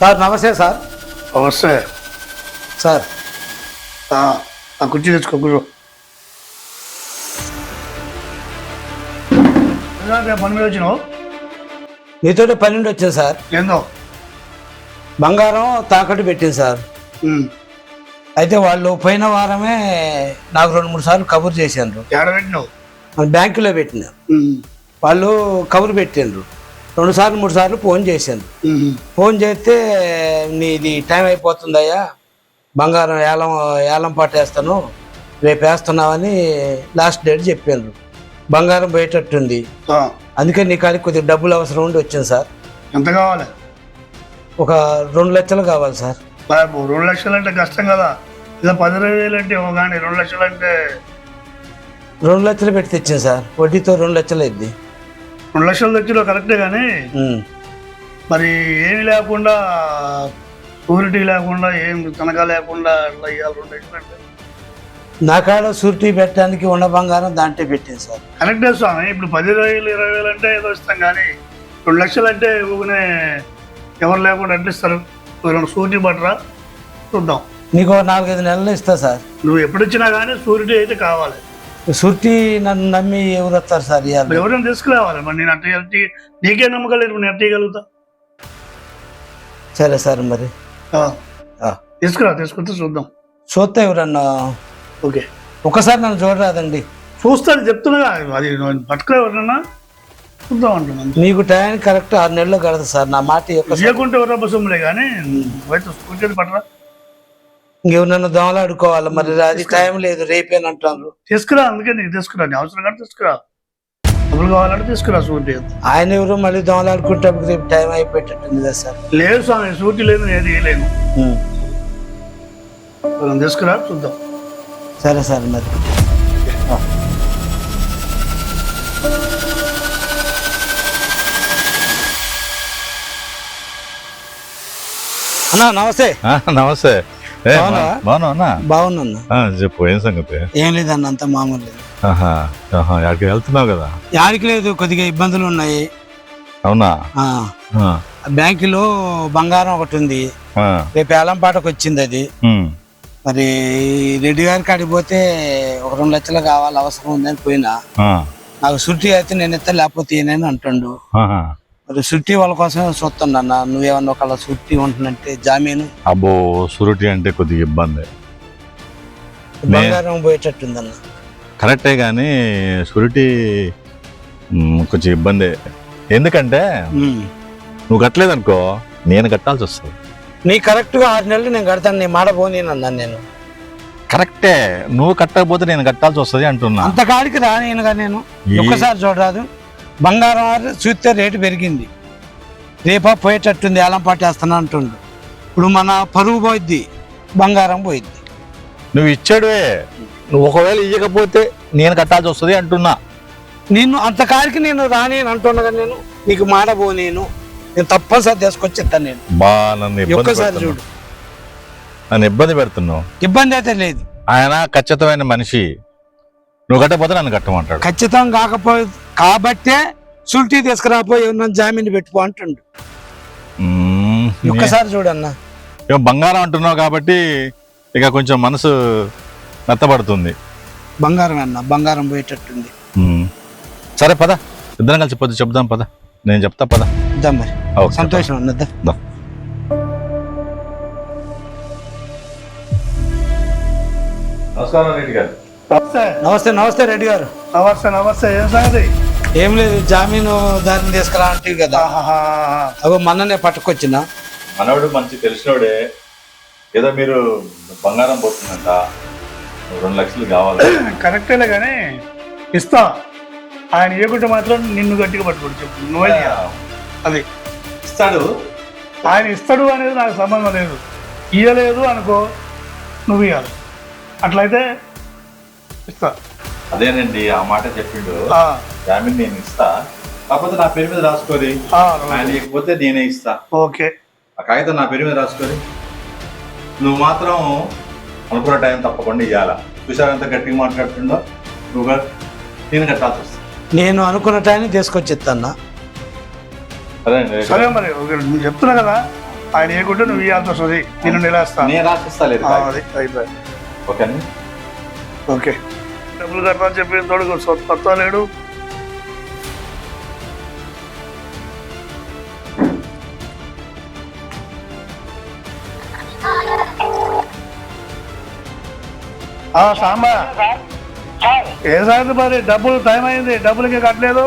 Sir నమస్తే sir. వస్తే sir. ఆ కుర్చీ తెచ్చుకో కూర్చో. పని మీద వచ్చినావు? మీతోటి పన్నెండు వచ్చింది సార్. ఏందో? బంగారం తాకట్టు పెట్టింది సార్. అయితే వాళ్ళు పోయిన వారమే నాకు రెండు మూడు సార్లు కబుర్ మన బ్యాంకులో పెట్టిన. వాళ్ళు కబురు పెట్టిండ్రు. రెండు సార్లు మూడు సార్లు ఫోన్ ఉమ్. ఫోన్ చేస్తే నీది టైం అయిపోతుందయ్యా. బంగారం ఏలం ఏలం పాట వేస్తాను. రేపు వేస్తున్నావని లాస్ట్ డేట్ చెప్పిండ్రు బంగారం పోయేటట్టుంది. అందుకే నీ కాడికి కొద్దిగా డబ్బులు అవసరం ఉండి వచ్చింది సార్. ఎంత కావాలి? ఒక రెండు లక్షలు కావాలి సార్. రెండు లక్షలు అంటే కష్టం కదా. ఇలా పది ఇరవై వేలు అంటే కానీ రెండు లక్షలు అంటే రెండు లక్షలు పెట్టి తెచ్చింది సార్. వడ్డీతో రెండు లక్షలు అయింది. రెండు లక్షలు తెచ్చిలో కరెక్టే కానీ మరి ఏమి లేకుండా షూరిటీ లేకుండా ఏం తనఖా లేకుండా అట్లా ఇవ్వాలి రెండు నా కాడ సూరిటీ పెట్టడానికి ఉన్న బంగారం దాంట్లో పెట్టింది సార్. కరెక్టే స్వామి ఇప్పుడు పది వేలు ఇరవై వేలు అంటే ఏదో ఇస్తాం కానీ రెండు లక్షలు అంటే ఊనే ఎవరు లేకుండా అంటే ఇస్తారు రెండు సూరిటీ పట్టరా? చూద్దాం. నీకు నాలుగైదు నెలలు ఇస్తా సార్. నువ్వు ఎప్పుడు ఇచ్చినా కానీ సూరిటీ అయితే కావాలి. సూరిటీ నన్ను నమ్మి ఎవరు వస్తారు సార్ ఎవరైనా తీసుకురావాలి? మరి నేను అంటే ఎట్టి నీకే నమ్మకం లేదు నేను ఎట్టి ఇవ్వగలుగుతా సరే సార్ మరి. తీసుకురా తీసుకుంటే చూద్దాం. చూస్తే ఎవరన్నా. ఓకే. ఒకసారి నన్ను చూడరాదండి. చూస్తాను చెప్తున్నా అది పట్టుకురా ఎవరన్నా చూద్దాం అంటున్నాను మీకు టైం కరెక్ట్ ఆరు నెలలు కడదు సార్ నా మాట ఇవ్వకుంటే ఎవరబ్బా సొమ్ములే కానీ స్కూల్కి పట్టరా. ఇంకెవరన్నా దోమలాడుకోవాలి? మరి అది టైం లేదు రేపేనంటారు తీసుకురా అందుకే నీకు తీసుకురా. నీ అవసరం కానీ తీసుకురా. డబ్బులు కావాలంటే తీసుకురా సూటి ఆయన ఎవరు మళ్ళీ దోమలాడుకుంటే రేపు టైం అయిపోయేటట్టుంది కదా సార్. లేదు స్వామి సూటి లేదు నేను ఏది వేయలేను. మనం తీసుకురా చూద్దాం. సరే సార్ మరి. అన్నా నమస్తే. నమస్తే. బాగున్నా చెప్పు ఏం సంగతి? ఏం లేదన్న అంత మామూలు లేదు. ఎక్కడికి వెళ్తున్నావు కదా? యాడికి లేదు కొద్దిగా ఇబ్బందులు ఉన్నాయి. అవునా? బ్యాంకులో బంగారం ఒకటి ఉంది. రేపు ఏలంపాటకు వచ్చింది అది. మరి రెడ్డి గారి కాడికి పోతే ఒక రెండు లక్షలు కావాలి అవసరం ఉందని పోయినా. నాకు సుట్టి అయితే నేను ఎత్త లేకపోతే ఈయనని అంటుండు. మరి సుట్టి వాళ్ళ కోసమే చూస్తున్నా అన్న. నువ్వేమన్నా ఒకళ్ళ సుట్టి ఉంటున్నట్టే జామీను? అబ్బో సురుటి అంటే కొద్దిగా ఇబ్బంది. బంగారం పోయేటట్టుందన్న. కరెక్టే కానీ సురుటి కొంచెం ఇబ్బంది. ఎందుకంటే ఉమ్. నువ్వు కట్టలేదనుకో నేను కట్టాల్సి వస్తుంది. నీ కరెక్ట్గా ఆరు నెలలు నేను కడతాను నీ మాట పోనీనన్నా నేను. కరెక్టే నువ్వు కట్టకపోతే నేను కట్టాల్సి వస్తుంది అంటున్నా. అంత కాడికి రానేనుగా నేను. ఒక్కసారి చూడరాదు. బంగారం చూస్తే రేటు పెరిగింది. రేపా పోయేటట్టుంది ఏలం పట్టేస్తాను అంటుండు. ఇప్పుడు మన పరుగు పోయిద్ది బంగారం పోయిద్ది. నువ్వు ఇచ్చాడువే. నువ్వు ఒకవేళ ఇవ్వకపోతే నేను కట్టాల్సి వస్తుంది అంటున్నా. నిన్ను అంత కాడికి నేను రాని అంటున్నాగా నేను. నీకు పో నేను. నేను తప్పనిసరి తీసుకొచ్చిస్తాను నేను. ఒక్కసారి. చూడు. నన్ను ఇబ్బంది పెడుతున్నావు. ఇబ్బంది అయితే లేదు. ఆయన ఖచ్చితమైన మనిషి. నువ్వు కట్టకపోతే నన్ను కట్టమంటాడు. ఖచ్చితం కాకపోయి కాబట్టే సుల్టీ తీసుకురాపోయి ఉన్న జామీన్ పెట్టుకో అంటుండు. ఒక్కసారి చూడన్నా. ఏమో బంగారం అంటున్నావు కాబట్టి ఇక కొంచెం మనసు మెత్తబడుతుంది. బంగారం అన్న బంగారం పోయేటట్టుంది. సరే పద. ఇద్దరం కలిసి పొద్దు చెప్దాం పద. నేను చెప్తా పద. ఇద్దాం మరి. ఓకే, సంతోషం అన్నద్దా దా. నమస్కారం రెడ్డి గారు. నమస్తే. నమస్తే నమస్తే రెడ్డి గారు. నమస్తే నమస్తే. ఏం సంగతి? ఏం లేదు జామీను దారిని తీసుకురా అంటే కదా. అగో మొన్ననే పట్టుకొచ్చిన. మనవడు మంచి తెలిసినోడే. ఏదో మీరు బంగారం పోతుందంట. రెండు లక్షలు కావాలి. కరెక్టేలే కానీ ఇస్తా. ఆయన ఇవ్వకుంటే మాత్రం నిన్ను గట్టిగా పట్టుకోడు చెప్పు. నువ్వే. అది. ఇస్తాడు. ఆయన ఇస్తాడు అనేది నాకు సంబంధం లేదు. ఇయ్యలేదు అనుకో నువ్వు ఇవ్వాలి అట్లయితే ఇస్తా. అదేనండి ఆ మాట చెప్పిండు. ఆ, జామీన్ నేను ఇస్తా. కాకపోతే నా పేరు మీద రాసుకోరి. ఆ, ఆయన ఇవ్వకపోతే నేనే ఇస్తా. ఓకే. ఆ కాగితం నా పేరు మీద రాసుకోరి. నువ్వు మాత్రం అనుకున్న టైం తప్పకుండా ఇవ్వాలా చూసావు ఎంత గట్టిగా మాట్లాడుతుండో? నువ్వు నేను కట్టాల్సి వస్తుంది. నేను అనుకున్న టైం తీసుకొచ్చి ఇస్తాను సరే మరి ఓకే, నువ్వు చెప్తున్నా కదా. ఆయన ఏకుంటే నువ్వు ఇవ్వాల్సి వస్తుంది. నేను నిలేస్తా. నేను అది అయిపోయింది ఓకేనా? ఓకే. డబ్బులు అని చెప్పిన తోడు కొత్త లేడు. సాంబా. ఏ సాయంత్రం మరి? డబ్బులు టైం అయింది. డబ్బులు ఇంకా కట్టలేదు.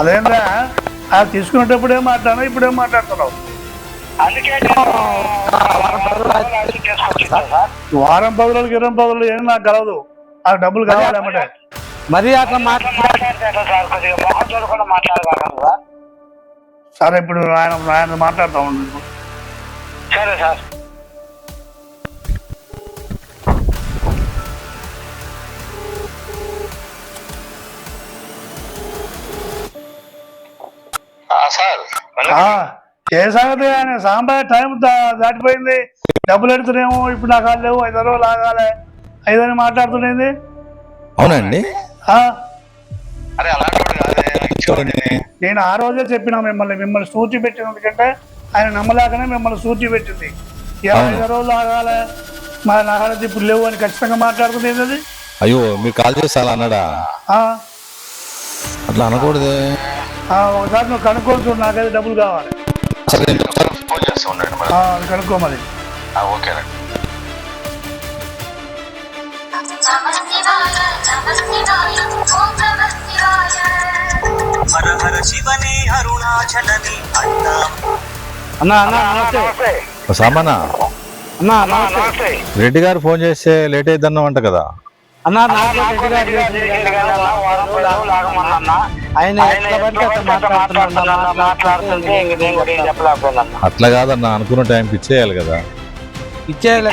అదేందా ఆ తీసుకునేటప్పుడు ఏం మాట్లాడినా ఇప్పుడు ఏం మాట్లాడుతున్నావు వారం పది రోజులకి ఇరవై పది రోజులు ఏం నాకు కలవదు. ఆ డబ్బులు కావాలన్నమాట మరి అట్లా మాట్లాడ. సరే. ఇప్పుడు ఆయన ఆయన మాట్లాడతా ఉండు సరే సార్. సార్ ఏ సంగతి ఆయన సాంబార్ టైం దాటిపోయింది. డబ్బులు ఎడుతున్నాయేమో ఇప్పుడు నాకు లేవు ఐదు రోజులు ఆగాలి ఐదని మాట్లాడుతుండేది? అవునండి. నేను ఆ రోజే చెప్పిన మిమ్మల్ని మిమ్మల్ని సూచి పెట్టిన ఎందుకంటే ఆయన నమ్మలేకనే మిమ్మల్ని సూచి పెట్టింది. ఐదు రోజులు ఆగాలి మా నాగాలకి ఇప్పుడు లేవు అని ఖచ్చితంగా మాట్లాడుతుంది ఏంటది? అయ్యో మీరు కాల్ చేసి అలా అన్నాడా? అట్లా అనకూడదే. ఒకసారి నువ్వు కనుక్కొని చూడు నాకైతే డబ్బులు కావాలి. సరే నేను ఒకసారి ఫోన్ చేస్తూ ఉండండి మరి. కనుక్కోమది ఓకేనండి హర హర శివనే అరుణాచలనే అన్నా. అన్న అన్న నమస్తే. సామానా? అన్న నమస్తే. రెడ్డి గారు ఫోన్ చేస్తే లేట్ అయిద్దన్నావు అంట కదా. అన్న. ఆయన అట్లా కాదన్నా అనుకున్న టైంకి ఇచ్చేయాలి కదా. ఇచ్చేయాలి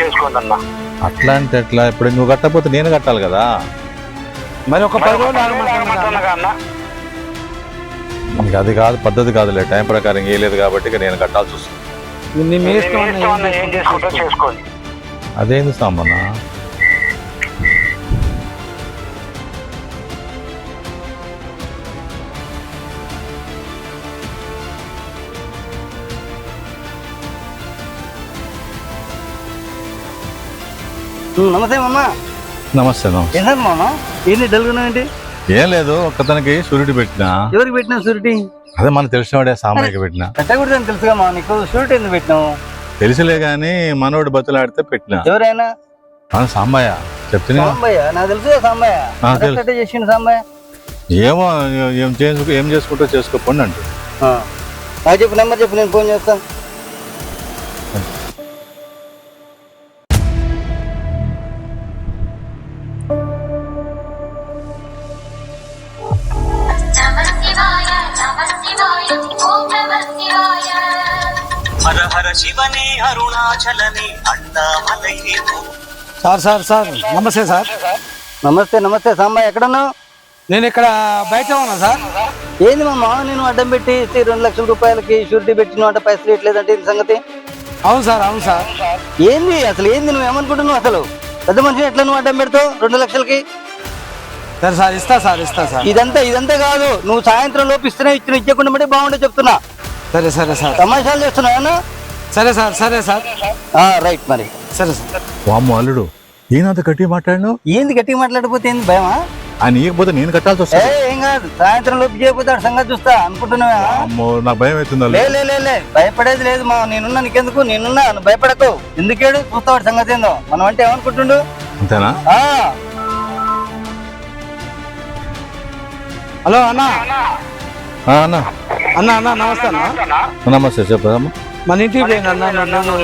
చేసుకోండి అట్లా అంటే ఎట్లా? ఇప్పుడు నువ్వు కట్టకపోతే నేను కట్టాలి కదా. మరి ఒక పది రోజులు అది కాదు పద్ధతి కాదులే. టైం ప్రకారం ఏం లేదు కాబట్టి ఇక నేను కట్టాల్సి వస్తుంది. అదేంది సామన్నా నమస్తే మామ. నమస్తే నమస్తే. ఏంటంటే మామ? ఏంటి డల్గున్నావు ఏం లేదు ఒక్కతనికి షూరిటీ పెట్టినా? ఎవరికి పెట్టినావు షూరిటీ? అదే మనకు తెలిసినవాడే సామాన్యకి పెట్టినా? పెట్టకూడదని తెలుసుగా మా నీకు షూరిటీ ఎందుకు పెట్టినావు? తెలిసిలే గాని మనోడు బతులాడితే పెట్టినా. ఎవరైనా? సాంబయ్య. చెప్తున్నా. సాంబయ్య? నాకు సాంబయ్య. తెలుసు. సాంబయ్య. ఏమో ఏం చేసుకో ఏం చేసుకుంటూ చేసుకోపోండి అంటు చెప్పు నెంబర్ చెప్పు నేను ఫోన్ చేస్తాను. శివనే అరుణాచలనే అన్నామలయే సార్ సార్ సార్ నమస్తే సార్. నమస్తే నమస్తే సాంబయ్య ఎక్కడున్నావు? నేను ఇక్కడ బయట ఉన్నా సార్. ఏంది మా మామ నేను అడ్డం పెట్టి ఇస్తే రెండు లక్షల రూపాయలకి షూరిటీ పెట్టిన అంటే పైసలు ఇట్లేదంటే ఇది సంగతి? అవును సార్ అవును సార్. ఏంది అసలు ఏంది నువ్వు ఏమనుకుంటున్నావు అసలు? పెద్ద మనిషిని ఎట్లా నువ్వు అడ్డం పెడతావు రెండు లక్షలకి? సరే సార్ ఇస్తా సార్ ఇస్తా సార్. ఇదంతా ఇదంతా కాదు నువ్వు సాయంత్రం లోపు ఇస్తున్నా ఇచ్చిన ఇచ్చకుండా బాగుండే చెప్తున్నా. సరే సరే సార్. తమాషాలు చేస్తున్నావు సరే సార్ సరే సార్. రైట్ మరి. సరే సార్. వామ్మ అల్లుడు ఈయనంత గట్టి మాట్లాడినావు? ఏంది గట్టిగా మాట్లాడిపోతే ఏంది భయమా? ఆయన ఇవ్వకపోతే నేను కట్టాల్సి ఏ వస్తుంది. ఏం కాదు. సాయంత్రం లోపు చేయకపోతే సంగతి చూస్తా అనుకుంటున్నావా? అమ్మో నాకు భయం అవుతుంది లే అల్లుడు. లే లే లే భయపడేది లేదు మా నేనున్నా నీకెందుకు? నేనున్నా నువ్వు భయపడకు. ఎందుకేడు చూస్తావాడు సంగతి ఏందో. మనం అంటే ఏమనుకుంటుండు? అంతేనా? ఆ. హలో అన్న. ఆ, అన్న. అన్న అన్న నమస్తే అన్న. నమస్తే చెప్పమ్మా మన ఇంటికి పోయిన అన్న నన్ను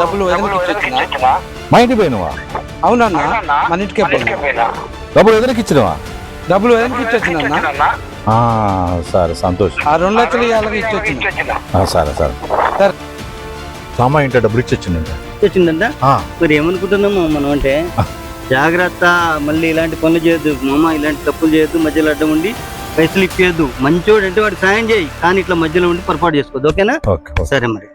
డబ్బులు ఎదురుకి ఇచ్చొచ్చిన మా ఇంటికి పోయినవా? అవునన్నా మన ఇంటికే పోయినా. డబ్బులు ఎదురుకి ఇచ్చినవా? డబ్బులు ఎదురుకి ఇచ్చొచ్చిన అన్న? ఆ, సరే సంతోషం. ఆ రెండు లక్షలు ఇవాళకి ఇచ్చొచ్చిన ఆ, సరే సరే. సరే. సామా ఇంట డబ్బులు ఇచ్చొచ్చిందంట వచ్చిందంట ఆ, మరి ఏమనుకుంటున్నాము మనం అంటే జాగ్రత్త మళ్ళీ ఇలాంటి పనులు చేయొద్దు. మామ ఇలాంటి తప్పులు చేయొద్దు మధ్యలో అడ్డం ఉండి పైసలు ఇచ్చేయద్దు మంచోడు అంటే వాడు సాయం చేయి కానీ ఇట్లా మధ్యలో ఉండి పొరపాటు చేసుకోవద్దు. ఓకేనా? Okay okay. సరే మరి.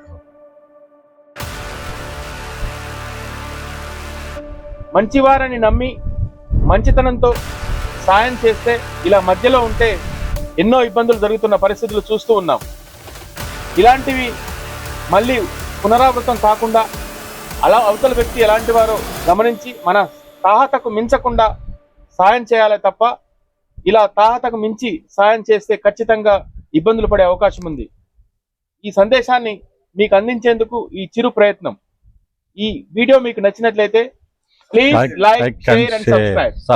మంచివారని నమ్మి మంచితనంతో సాయం చేస్తే ఇలా మధ్యలో ఉంటే ఎన్నో ఇబ్బందులు జరుగుతున్న పరిస్థితులు చూస్తూ ఉన్నాం. ఇలాంటివి మళ్ళీ పునరావృతం కాకుండా అలా అవతల వ్యక్తి ఎలాంటి వారో గమనించి మన తాహతకు మించకుండా సాయం చేయాలి తప్ప ఇలా తాహతకు మించి సాయం చేస్తే ఖచ్చితంగా ఇబ్బందులు పడే అవకాశం ఉంది. ఈ సందేశాన్ని మీకు అందించేందుకు ఈ చిరు ప్రయత్నం. ఈ వీడియో మీకు నచ్చినట్లయితే Please like, like, like share, and subscribe. Sub